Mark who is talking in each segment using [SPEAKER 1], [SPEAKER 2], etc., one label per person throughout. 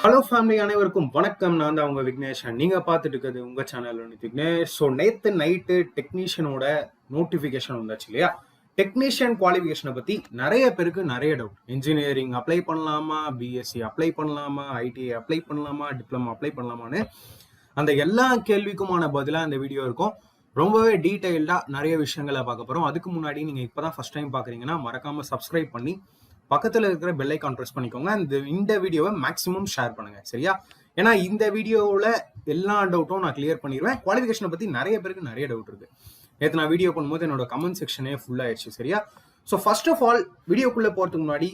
[SPEAKER 1] Hello family அனைவருக்கும் வணக்கம். நான் தான் உங்க விக்னேஷ் நீங்கள் நீங்க பார்த்துட்டு இருக்கிறது உங்க சேனல் விக்னேஷ். ஸோ நேத்து நைட்டு டெக்னீஷியனோட நோட்டிஃபிகேஷன் வந்தாச்சு இல்லையா? டெக்னீஷியன் குவாலிஃபிகேஷனை பத்தி நிறைய பேருக்கு நிறைய டவுட் இன்ஜினியரிங் அப்ளை பண்ணலாமா? பிஎஸ்சி அப்ளை பண்ணலாமா? ஐடிஐ அப்ளை பண்ணலாமா? டிப்ளமா அப்ளை பண்ணலாமான்னு அந்த எல்லா கேள்விக்குமான பதிலாக இந்த வீடியோ இருக்கும். ரொம்பவே டீட்டெயில்டாக நிறைய விஷயங்களை பார்க்க போகிறோம் அதுக்கு முன்னாடி நீங்கள் இப்போ தான் ஃபர்ஸ்ட் டைம் பார்க்குறீங்கன்னா மறக்காமல் சப்ஸ்கிரைப் பண்ணி பக்கத்தில் இருக்கிற பெல் ஐக்கான் ப்ரெஸ் பண்ணிக்கோங்க. அந்த இந்த வீடியோவை மேக்ஸிமம் ஷேர் பண்ணுங்க. சரியா? ஏன்னா இந்த வீடியோவில் எல்லா டவுட்டும் நான் கிளியர் பண்ணிடுவேன் குவாலிஃபிகேஷனை பற்றி நிறைய பேருக்கு நிறைய டவுட் இருக்கு. நேற்று நான் வீடியோ பண்ணும்போது என்னோட கமெண்ட் செக்ஷனே ஃபுல் ஆயிடுச்சு சரியா? ஸோ ஃபர்ஸ்ட் ஆஃப் ஆல் வீடியோக்குள்ளே போகிறதுக்கு முன்னாடி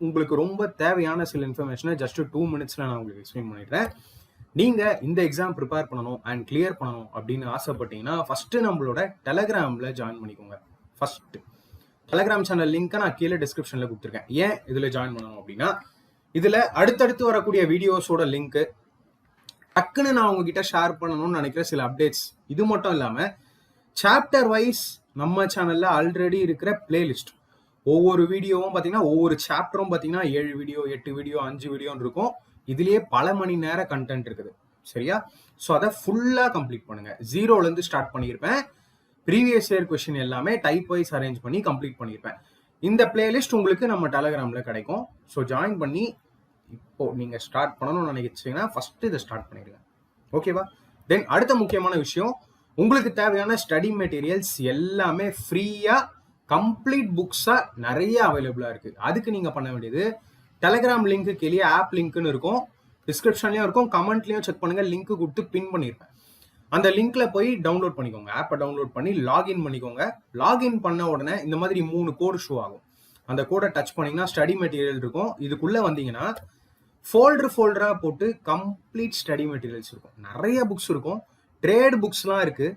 [SPEAKER 1] உங்களுக்கு ரொம்ப தேவையான சில இன்ஃபர்மேஷனை ஜஸ்ட் டூ மினிட்ஸில் நான் உங்களுக்கு எக்ஸ்பிளைன் பண்ணிடுறேன். நீங்கள் இந்த எக்ஸாம் ப்ரிப்பேர் பண்ணணும் அண்ட் கிளியர் பண்ணணும் அப்படின்னு ஆசைப்பட்டீங்கன்னா ஃபஸ்ட்டு நம்மளோட டெலகிராமில் ஜாயின் பண்ணிக்கோங்க. ஃபஸ்ட்டு டெலகிராம் சேனல் லிங்க்கை நான் கீழே டிஸ்கிரிப்ஷனில் கொடுத்துருக்கேன். ஏன் இதில் ஜாயின் பண்ணணும் அப்படின்னா இதில் அடுத்தடுத்து வரக்கூடிய வீடியோஸோட லிங்க் டக்குன்னு நான் உங்ககிட்ட ஷேர் பண்ணணும்னு நினைக்கிற சில அப்டேட்ஸ் இது மட்டும் இல்லாமல் சாப்டர் வைஸ் நம்ம சேனலில் ஆல்ரெடி இருக்கிற பிளேலிஸ்ட் ஒவ்வொரு வீடியோவும் பார்த்தீங்கன்னா ஒவ்வொரு சாப்டரும் பார்த்தீங்கன்னா ஏழு வீடியோ எட்டு வீடியோ அஞ்சு வீடியோன்னு இருக்கும். இதுலேயே பல மணி நேர கண்டென்ட் இருக்குது. சரியா? ஸோ அதை ஃபுல்லாக கம்ப்ளீட் பண்ணுங்க. ஜீரோலேருந்து ஸ்டார்ட் பண்ணியிருப்பேன். ப்ரீவியஸ் இயர் கொஷின் எல்லாமே டைப் வைஸ் அரேஞ்ச் பண்ணி கம்ப்ளீட் பண்ணியிருப்பேன் இந்த பிளேலிஸ்ட் உங்களுக்கு நம்ம டெலகிராமில் கிடைக்கும். ஸோ ஜாயின் பண்ணி இப்போ நீங்கள் ஸ்டார்ட் பண்ணணும்னு நினைச்சீங்கன்னா ஃபஸ்ட்டு இதை ஸ்டார்ட் பண்ணிடுங்க. ஓகேவா தென் அடுத்த முக்கியமான விஷயம் உங்களுக்கு தேவையான ஸ்டடி மெட்டீரியல்ஸ் எல்லாமே ஃப்ரீயாக கம்ப்ளீட் புக்ஸாக நிறைய அவைலபிளாக இருக்குது அதுக்கு நீங்கள் பண்ண வேண்டியது டெலகிராம் லிங்க்கு கீழே ஆப் லிங்க்குன்னு இருக்கும். டிஸ்கிரிப்ஷன்லயும் இருக்கும். கமெண்ட்லையும் செக் பண்ணுங்கள் லிங்க் கொடுத்து பின் பண்ணிருப்பேன். அந்த லிங்க்ல போய் டவுன்லோட் பண்ணிக்கோங்க. ஆப்பை டவுன்லோட் பண்ணி லாகின் பண்ணிக்கோங்க. லாகின் பண்ண உடனே இந்த மாதிரி மூணு கோடு ஷோ ஆகும். அந்த கோடை டச் பண்ணீங்கன்னா ஸ்டடி மெட்டீரியல் இருக்கும். இதுக்குள்ளே வந்தீங்கன்னா ஃபோல்டர் ஃபோல்டராக போட்டு கம்ப்ளீட் ஸ்டடி மெட்டீரியல்ஸ் இருக்கும். நிறைய புக்ஸ் இருக்கும். ட்ரேட் புக்ஸ்லாம் இருக்குது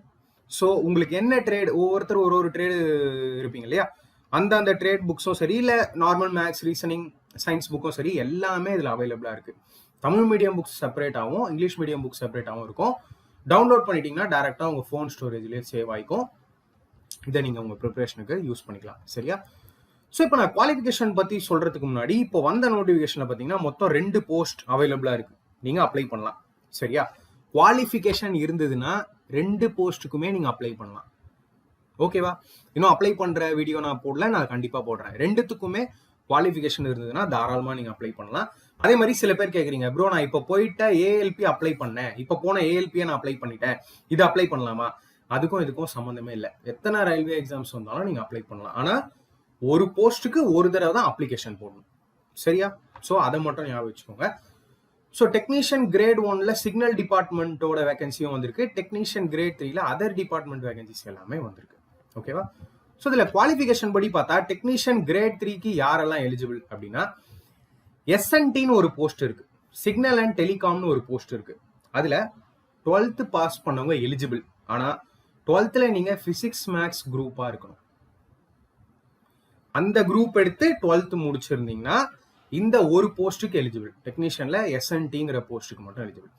[SPEAKER 1] ஸோ உங்களுக்கு என்ன ட்ரேட் ஒவ்வொருத்தர் ஒரு ஒரு ட்ரேடு இருப்பீங்க இல்லையா? அந்த அந்த ட்ரேட் புக்ஸும் சரி இல்லை நார்மல் மேக்ஸ் ரீசனிங் சயின்ஸ் புக்கும் சரி எல்லாமே இதில் அவைலபிளாக இருக்குது தமிழ் மீடியம் புக்ஸ் செப்பரேட்டாகவும் இங்கிலீஷ் மீடியம் புக்ஸ் செப்பரேட்டாகவும் இருக்கும். டவுன்லோட் பண்ணிட்டீங்கன்னா டேரெக்டாக உங்கள் ஃபோன் ஸ்டோரேஜ்லேயே சேவ் ஆகிக்கும் இதை நீங்கள் உங்கள் ப்ரிப்பரேஷனுக்கு யூஸ் பண்ணிக்கலாம். சரியா? ஸோ இப்போ நான் குவாலிஃபிகேஷன் பற்றி சொல்கிறதுக்கு முன்னாடி இப்போ வந்த நோட்டிஃபிகேஷனில் பார்த்தீங்கன்னா மொத்தம் ரெண்டு போஸ்ட் அவைலபிளாக இருக்குது நீங்கள் அப்ளை பண்ணலாம். சரியா? குவாலிஃபிகேஷன் இருந்ததுன்னா ரெண்டு போஸ்ட்டுக்குமே நீங்கள் அப்ளை பண்ணலாம். ஓகேவா இன்னும் அப்ளை பண்ணுற வீடியோ நான் போடல நான் கண்டிப்பாக போடுறேன். ரெண்டுத்துக்குமே குவாலிஃபிகேஷன் இருந்ததுன்னா தாராளமாக நீங்கள் அப்ளை பண்ணலாம். அதே மாதிரி சில பேர் கேட்குறீங்க ப்ரோ நான் இப்போ போயிட்ட ஏஎல்பி அப்ளை பண்ணேன். இப்போ போன ஏஎல்பியை நான் அப்ளை பண்ணிட்டேன். இது அப்ளை பண்ணலாமா? அதுக்கும் இதுக்கும் சம்மந்தமே இல்லை. எத்தனை ரயில்வே எக்ஸாம்ஸ் வந்தாலும் நீங்கள் அப்ளை பண்ணலாம். ஆனால் ஒரு போஸ்ட்டுக்கு ஒரு தடவை தான் அப்ளிகேஷன் போடணும். சரியா? ஸோ அதை மட்டும் ஞாபகம் வச்சுக்கோங்க. ஸோ டெக்னீஷியன் கிரேட் ஒன்ல சிக்னல் டிபார்ட்மெண்ட்டோட வேகன்சியும் வந்திருக்கு. டெக்னீஷியன் கிரேட் த்ரீல அதர் டிபார்ட்மெண்ட் வேகன்சிஸ் எல்லாமே வந்திருக்கு. ஓகேவா ஸோ இதில் குவாலிஃபிகேஷன் படி பார்த்தா டெக்னீஷியன் கிரேட் த்ரீக்கு யாரெல்லாம் எலிஜிபிள் அப்படின்னா எஸ்என்டின்னு ஒரு போஸ்ட் இருக்கு. சிக்னல் அண்ட் டெலிகாம்னு ஒரு போஸ்ட் இருக்கு. அதில் டுவெல்த்து பாஸ் பண்ணவங்க எலிஜிபிள் ஆனால் டுவெல்த்தில் நீங்கள் ஃபிசிக்ஸ் மேக்ஸ் குரூப்பாக இருக்கணும். அந்த குரூப் எடுத்து டுவெல்த் முடிச்சிருந்தீங்கன்னா இந்த ஒரு போஸ்ட்டுக்கு எலிஜிபிள் டெக்னீஷியன்ல எஸ்என்டிங்கிற போஸ்ட்டுக்கு மட்டும் எலிஜிபிள்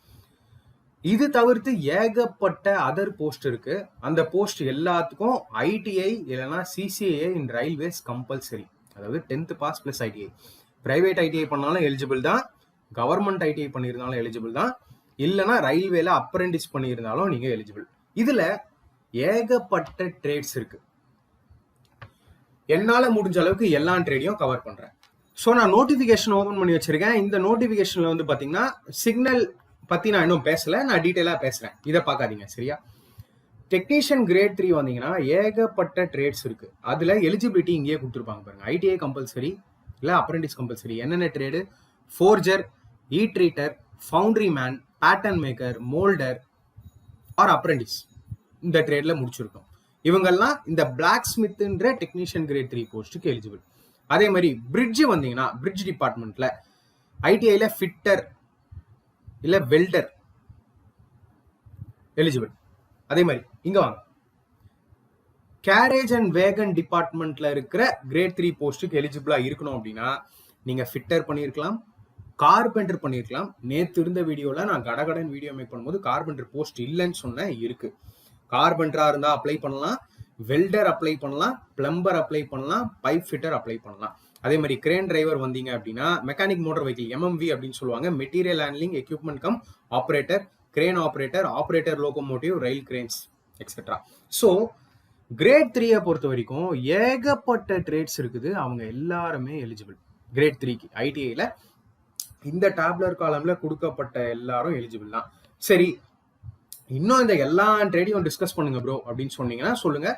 [SPEAKER 1] இது தவிர்த்து ஏகப்பட்ட அதர் போஸ்ட் இருக்கு. அந்த போஸ்ட் எல்லாத்துக்கும் ஐடிஐ இல்லைன்னா சிசிஐ இன் ரயில்வேஸ் கம்பல்சரி அதாவது tenth pass plus ITI private ITI பண்ணாலும் எலிஜிபிள் தான். கவர்மெண்ட் ஐடிஐ பண்ணியிருந்தாலும் எலிஜிபிள் தான். இல்லைன்னா ரயில்வேல அப்ரெண்டிஸ் பண்ணியிருந்தாலும் நீங்க எலிஜிபிள் இதுல ஏகப்பட்ட ட்ரேட்ஸ் இருக்கு. என்னால முடிஞ்ச அளவுக்கு எல்லா ட்ரேடையும் கவர் பண்றேன். ஸோ நான் நோட்டிஃபிகேஷன் ஓப்பன் பண்ணி வச்சிருக்கேன். இந்த நோட்டிஃபிகேஷன்ல வந்து பாத்தீங்கன்னா சிக்னல் பத்தி நான் இன்னும் பேசல. நான் டீட்டெயிலா பேசுறேன். இதை பார்க்காதீங்க சரியா? டெக்னீஷியன் கிரேட் த்ரீ வந்தீங்கன்னா ஏகப்பட்ட ட்ரேட்ஸ் இருக்கு. அதுல எலிஜிபிலிட்டி இங்கேயே கொடுத்துருப்பாங்க பாருங்க. ஐடிஐ கம்பல்சரி இல்லை அப்ரெண்டிஸ் கம்பல்சரி என்னென்ன trade forger E treater foundry man pattern maker moulder or apprentice இந்த ட்ரேடில் முடிச்சிருக்கோம். இவங்கெல்லாம் இந்த பிளாக் ஸ்மித்ன்ற டெக்னீஷியன் கிரேட் த்ரீ போஸ்ட்டுக்கு எலிஜிபிள் அதே மாதிரி பிரிட்ஜ் வந்தீங்கன்னா பிரிட்ஜ் டிபார்ட்மெண்ட்டில் ஐடிஐயில் ஃபிட்டர் இல்லை வெல்டர் எலிஜிபிள் அதே மாதிரி இங்கே வாங்க. கேரேஜ் அண்ட் வேகன் டிபார்ட்மெண்ட்ல இருக்கிற கிரேட் த்ரீ போஸ்ட்டுக்கு எலிஜிபிளா இருக்கணும் அப்படின்னா நீங்க ஃபிட்டர் பண்ணியிருக்கலாம் கார்பெண்டர் பண்ணியிருக்கலாம். நேற்று இருந்த வீடியோல நான் கடகடன் வீடியோ மேக் பண்ணும்போது கார்பெண்டர் போஸ்ட் இல்லைன்னு சொன்னேன் இருக்கு. கார்பெண்டரா இருந்தா அப்ளை பண்ணலாம் வெல்டர் அப்ளை பண்ணலாம் பிளம்பர் அப்ளை பண்ணலாம் பைப் ஃபிட்டர் அப்ளை பண்ணலாம். அதே மாதிரி கிரேன் டிரைவர் வந்தீங்க அப்படின்னா மெக்கானிக் மோட்டர் வெஹிக்கிள் எம்எம்வி அப்படின்னு சொல்லுவாங்க. Material handling equipment cum operator crane operator operator locomotive rail cranes etcetera so grade த்ரீயை பொறுத்த வரைக்கும் ஏகப்பட்ட ட்ரேட்ஸ் இருக்குது. அவங்க எல்லாருமே எலிஜிபிள் கிரேட் த்ரீக்கு ஐடிஐயில் இந்த டேப்லர் காலம்ல கொடுக்கப்பட்ட எல்லாரும் எலிஜிபிள் தான். சரி இன்னும் இந்த எல்லா ட்ரேடையும் டிஸ்கஸ் பண்ணுங்க ப்ரோ அப்படின்னு சொன்னீங்கன்னா சொல்லுங்க.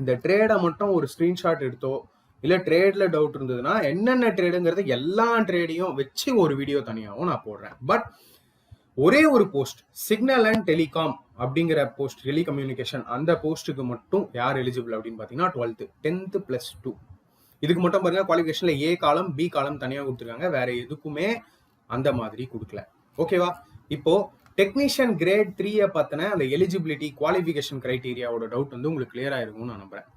[SPEAKER 1] இந்த ட்ரேடை மட்டும் ஒரு ஸ்கிரீன்ஷாட் எடுத்தோ இல்லை ட்ரேடில் டவுட் இருந்ததுன்னா என்னென்ன ட்ரேடுங்கிறது எல்லா ட்ரேடையும் வச்சு ஒரு வீடியோ தனியாகவும் நான் போடுறேன். பட் ஒரே ஒரு போஸ்ட் சிக்னல் அண்ட் டெலிகாம் அப்படிங்கிற போஸ்ட் டெலிகம்யூனிகேஷன் அந்த போஸ்ட்டுக்கு மட்டும் யார் எலிஜிபிள் அப்படின்னு பார்த்தீங்கன்னா டுவெல்த்து டென்த்து ப்ளஸ் டூ இதுக்கு மட்டும் பாருங்க குவாலிஃபிகேஷனில் ஏ காலம் பி காலம் தனியாக கொடுத்துருக்காங்க. வேற எதுக்குமே அந்த மாதிரி கொடுக்கல. ஓகேவா இப்போ டெக்னீஷியன் கிரேட் த்ரீயை பார்த்தின அந்த எலிஜிபிலிட்டி குவாலிஃபிகேஷன் கிரைட்டீரியாவோட டவுட் வந்து உங்களுக்கு கிளியர் ஆயிருக்கும்னு நான் நம்புறேன்.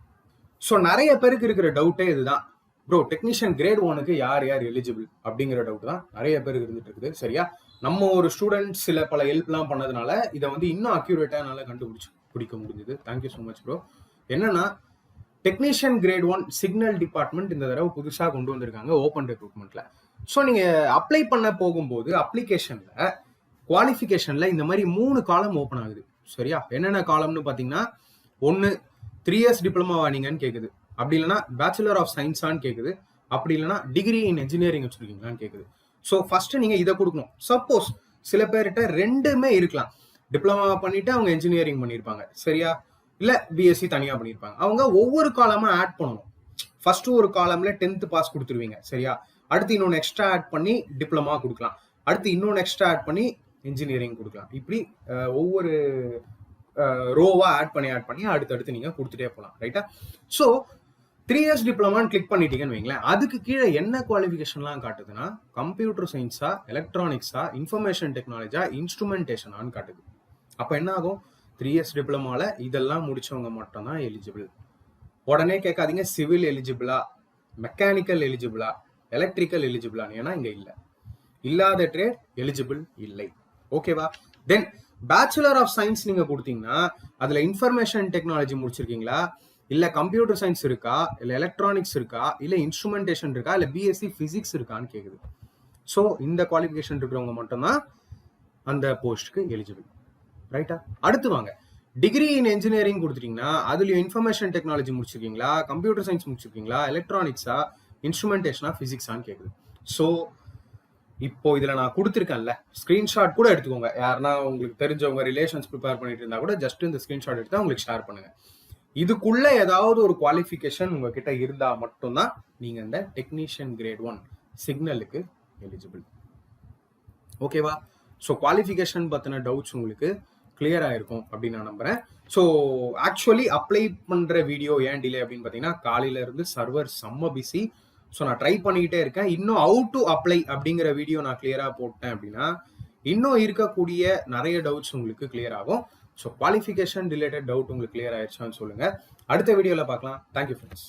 [SPEAKER 1] ஸோ நிறைய பேருக்கு இருக்கிற டவுட்டே இதுதான். ப்ரோ டெக்னீஷியன் கிரேட் ஒனுக்கு யார் யார் எலிஜிபிள் அப்படிங்கிற டவுட் தான் நிறைய பேருக்கு இருந்துட்டு இருக்குது. சரியா? நம்ம ஒரு ஸ்டூடெண்ட் சில பல ஹெல்ப்லாம் பண்ணதுனால இதை வந்து இன்னும் அக்யூரேட்டாக என்னால் கண்டுபிடிச்சு பிடிக்க முடிஞ்சது. Thank you so much bro என்னன்னா technician grade one signal department இந்த தடவை புதுசாக கொண்டு வந்திருக்காங்க ஓப்பன் ரெக்ரூட்மெண்ட்ல ஸோ நீங்கள் அப்ளை பண்ண போகும்போது அப்ளிகேஷனில் குவாலிஃபிகேஷனில் இந்த மாதிரி மூணு காலம் ஓப்பன் ஆகுது. சரியா? என்னென்ன காலம்னு பார்த்தீங்கன்னா ஒன்று த்ரீ இயர்ஸ் டிப்ளமா வாங்கிங்கன்னு கேட்குது அப்படி இல்லைன்னா பேச்சுலர் ஆஃப் சயின்ஸான்னு கேட்குது அப்படி இல்லைன்னா டிகிரி இன் இன்ஜினியரிங் வச்சிருக்கீங்களான்னு கேட்குது ஸோ ஃபர்ஸ்ட் நீங்கள் இதை கொடுக்கணும். சப்போஸ் சில பேர்கிட்ட ரெண்டுமே இருக்கலாம். டிப்ளமா பண்ணிட்டு அவங்க இன்ஜினியரிங் பண்ணியிருப்பாங்க. சரியா? இல்லை பிஎஸ்சி தனியாக பண்ணியிருப்பாங்க. அவங்க ஒவ்வொரு காலமாக ஆட் பண்ணணும். ஃபர்ஸ்ட் ஒரு காலம்ல டென்த் பாஸ் கொடுத்துருவீங்க. சரியா? அடுத்து இன்னொன்று எக்ஸ்ட்ரா ஆட் பண்ணி டிப்ளமா கொடுக்கலாம். அடுத்து இன்னொன்று எக்ஸ்ட்ரா ஆட் பண்ணி இன்ஜினியரிங் கொடுக்கலாம். இப்படி ஒவ்வொரு ரோவாக ஆட் பண்ணி ஆட் பண்ணி அடுத்தடுத்து நீங்கள் கொடுத்துட்டே போகலாம். ரைட்டா ஸோ த்ரீ இயர்ஸ் டிப்ளமான்னு கிளிக் பண்ணிட்டீங்கன்னு வைங்களேன். அதுக்கு கீழே என்ன குவாலிஃபிகேஷன்லாம் காட்டுதுன்னா கம்ப்யூட்டர் சயின்ஸா எலக்ட்ரானிக்ஸா இன்ஃபர்மேஷன் டெக்னாலஜியா இன்ஸ்ட்ருமெண்டேஷனான்னு காட்டுது. அப்போ என்ன ஆகும்? த்ரீ இயர்ஸ் டிப்ளமாவில் இதெல்லாம் முடிச்சவங்க மட்டும்தான் எலிஜிபிள் உடனே கேட்காதீங்க சிவில் எலிஜிபிளா மெக்கானிக்கல் எலிஜிபிளா எலக்ட்ரிக்கல் எலிஜிபிளான்னு ஏன்னா இங்கே இல்லை. இல்லாத ட்ரேட் எலிஜிபிள் இல்லை. ஓகேவா தென் பேச்சுலர் ஆஃப் சயின்ஸ் நீங்கள் கொடுத்தீங்கன்னா அதில் இன்ஃபர்மேஷன் டெக்னாலஜி முடிச்சிருக்கீங்களா? இல்ல கம்ப்யூட்டர் சயின்ஸ் இருக்கா? இல்ல எலக்ட்ரானிக்ஸ் இருக்கா? இல்ல இன்ஸ்ட்ருமெண்டேஷன் இருக்கா? இல்ல பிஎஸ்சி பிசிக்ஸ் இருக்கான்னு கேக்குது. ஸோ இந்த குவாலிஃபிகேஷன் இருக்கிறவங்க மட்டும்தான் அந்த போஸ்ட்டுக்கு எலிஜிபிள் ரைட்டா அடுத்து வாங்க. டிகிரி இன் இன்ஜினியரிங் கொடுத்துட்டீங்கன்னா அதுலயும் இன்ஃபர்மேஷன் டெக்னாலஜி முடிச்சிருக்கீங்களா? கம்ப்யூட்டர் சயின்ஸ் முடிச்சிருக்கீங்களா? எலக்ட்ரானிக்ஸா இன்ஸ்ட்ருமெண்டேஷனா பிசிக்ஸான்னு கேக்குது. ஸோ இப்போ இதுல நான் கொடுத்துருக்கேன்ல. ஸ்கிரீன்ஷாட் கூட எடுத்துக்கோங்க. யாருன்னா உங்களுக்கு தெரிஞ்சவங்க ரிலேஷன்ஸ் ப்ரிப்பேர் பண்ணிட்டு இருந்தா கூட ஜஸ்ட் இந்த ஸ்கிரீன்ஷாட் எடுத்து உங்களுக்கு ஷேர் பண்ணுங்க. இதுக்குள்ள ஏதாவது ஒரு குவாலிஃபிகேஷன் உங்ககிட்ட இருந்தா மட்டும்தான் நீங்க இந்த டெக்னீஷியன் கிரேட் ஒன் சிக்னலுக்கு எலிஜிபிள் ஓகேவா ஸோ குவாலிஃபிகேஷன் பற்றின டவுட்ஸ் உங்களுக்கு clear ஆயிருக்கும் அப்படின்னு நான் நம்புறேன். ஸோ ஆக்சுவலி அப்ளை பண்ணுற வீடியோ ஏன் டிலே அப்படின்னு பார்த்தீங்கன்னா காலையில இருந்து சர்வர் செம்ம பிஸி ஸோ நான் ட்ரை பண்ணிக்கிட்டே இருக்கேன். இன்னும் அவுட் டு அப்ளை அப்படிங்கிற வீடியோ நான் கிளியராக போட்டேன் அப்படின்னா இன்னும் இருக்கக்கூடிய நிறைய டவுட்ஸ் உங்களுக்கு கிளியர் ஆகும். ஸோ குவாலிஃபிகேஷன் ரிலேட்டட் டவுட் உங்களுக்கு கிளியர் ஆயிடுச்சான்னு சொல்லுங்க. அடுத்த வீடியோவில் பார்க்கலாம். Thank you friends